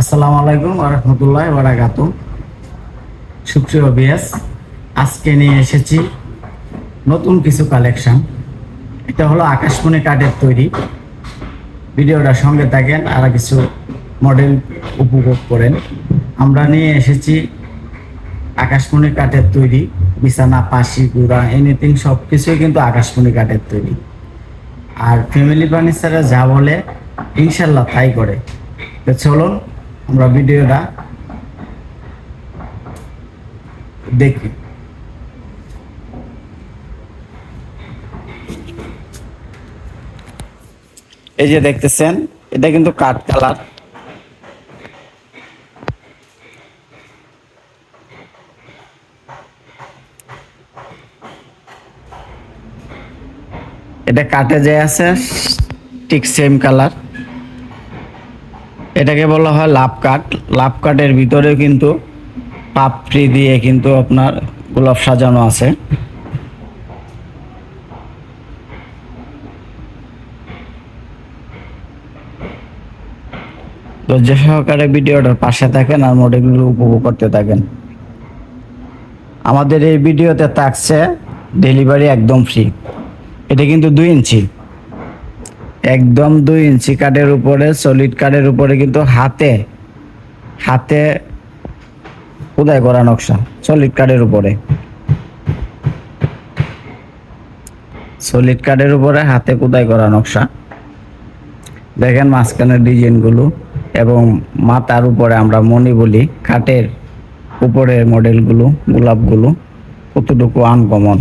আসসালামু আলাইকুম রহমতুল্লাহ বারাকাত সুপ্রিয় বিয়াস আজকে নিয়ে এসেছি নতুন কিছু কালেকশন এটা হলো আকাশমণি কাঠের তৈরি। ভিডিওটা সঙ্গে থাকেন, আর কিছু মডেল উপভোগ করেন। আমরা নিয়ে এসেছি আকাশমণি কাঠের তৈরি, বিছানা, পাশি, গুড়া এনিথিং সব কিছুই কিন্তু আকাশমণি কাঠের তৈরি। আর ফ্যামিলি ফার্নিচারে যা বলে ইনশাল্লাহ তাই করে। তো চলুন আমরা ভিডিওটা দেখি। এই যে দেখতেছেন, এটা কিন্তু কাঠ কালার। এটা কাটে যে আছে, ঠিক সেম কালার এটাকে বলা হয় লাভ কাঠ লাভ কাঠের ভিতরেও কিন্তু পাপড়ি দিয়ে কিন্তু আপনার গোলাপ সাজানো আছে। ধৈর্য সহকারে ভিডিওটার পাশে থাকেন আর মডেলগুলো উপভোগ করতে থাকেন। আমাদের এই ভিডিওতে থাকছে ডেলিভারি একদম ফ্রি। এটা কিন্তু দুই ইঞ্চি। একদম দুই ইঞ্চি কাঠের উপরে সলিড কাঠের উপরে কিন্তু হাতে হাতে খোদাই করা নকশা সলিড কাঠের উপরে। সলিড কাঠের উপরে হাতে খোদাই করা নকশা। দেখেন মাঝখানের ডিজাইনগুলো এবং মাথার উপরে আমরা মণি বলি, কাঠের উপরের মডেলগুলো, গোলাপগুলো, কতটুকু আনকমন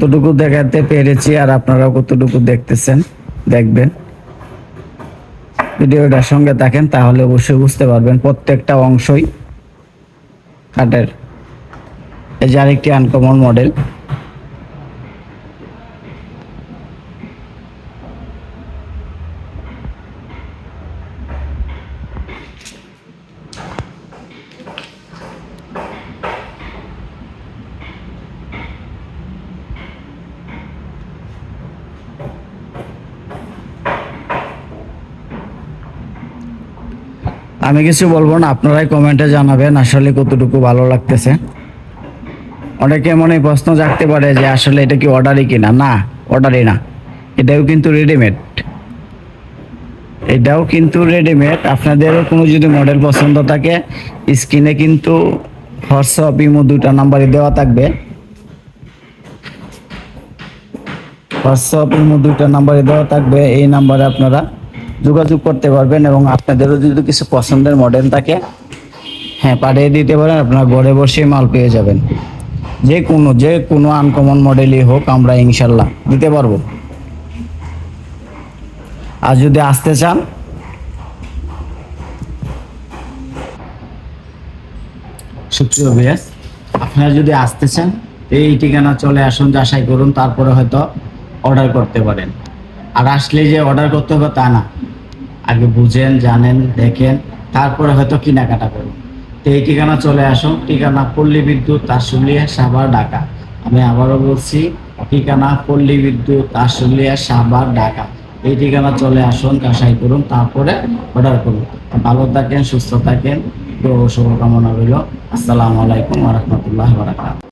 কতটুকু দেখাতে পেরেছি আর আপনারাও কতটুকু দেখতেছেন, দেখবেন। ভিডিওটার সঙ্গে থাকেন, তাহলে অবশ্যই বুঝতে পারবেন প্রত্যেকটা অংশই কাঠের। এই যে আরেকটি আনকমন মডেল আমি কিছু বলব না, আপনারাই কমেন্টে জানাবেন, আসলে কতটুকু ভালো লাগতেছে। অনেকে মনে প্রশ্ন জাগতে পারে যে আসলে এটা কি অর্ডারই কিনা। না অর্ডারই না। এটাও কিন্তু রেডিমেড এটাও কিন্তু রেডিমেড আপনাদেরও কোনো যদি মডেল পছন্দ থাকে স্ক্রিনে কিন্তু হোয়াটসঅ্যাপ ইমো দুটা নাম্বারই দেওয়া থাকবে। হোয়াটসঅ্যাপ ইমো দুটা নাম্বারে দেওয়া থাকবে। এই নাম্বারে আপনারা যোগাযোগ করতে পারবেন এবং আপনাদেরও যদি কিছু পছন্দের মডেল থাকে হ্যাঁ পাঠিয়ে দিতে পারেন, আপনারা ঘরে বসে মাল পেয়ে যাবেন। যে কোনো যে কোনো আনকমন মডেলই হোক, আমরা ইনশাল্লাহ দিতে পারব। আর যদি আসতে চান, সুপ্রিয় বিয়াস আপনারা যদি আসতে চান, এই ঠিকানা চলে আসুন, যাচাই করুন, তারপরে হয়তো অর্ডার করতে পারেন। আর আসলে যে অর্ডার করতে হবে তা না। আগে বুঝেন, জানেন, দেখেন, তারপরে হয়তো কেনাকাটা করুন। তো এই ঠিকানা চলে আসুন। ঠিকানা পল্লী বিদ্যুৎ আশুলিয়া সাভার, ঢাকা। আমি আবারও বলছি, ঠিকানা পল্লী বিদ্যুৎ আশুলিয়া সাভার, ঢাকা। এই ঠিকানা চলে আসুন, যাচাই করুন, তারপরে অর্ডার করুন। ভালো থাকেন, সুস্থ থাকেন। তো শুভকামনা রইল। আসসালামু আলাইকুম রহমতুল্লাহ বারাকাত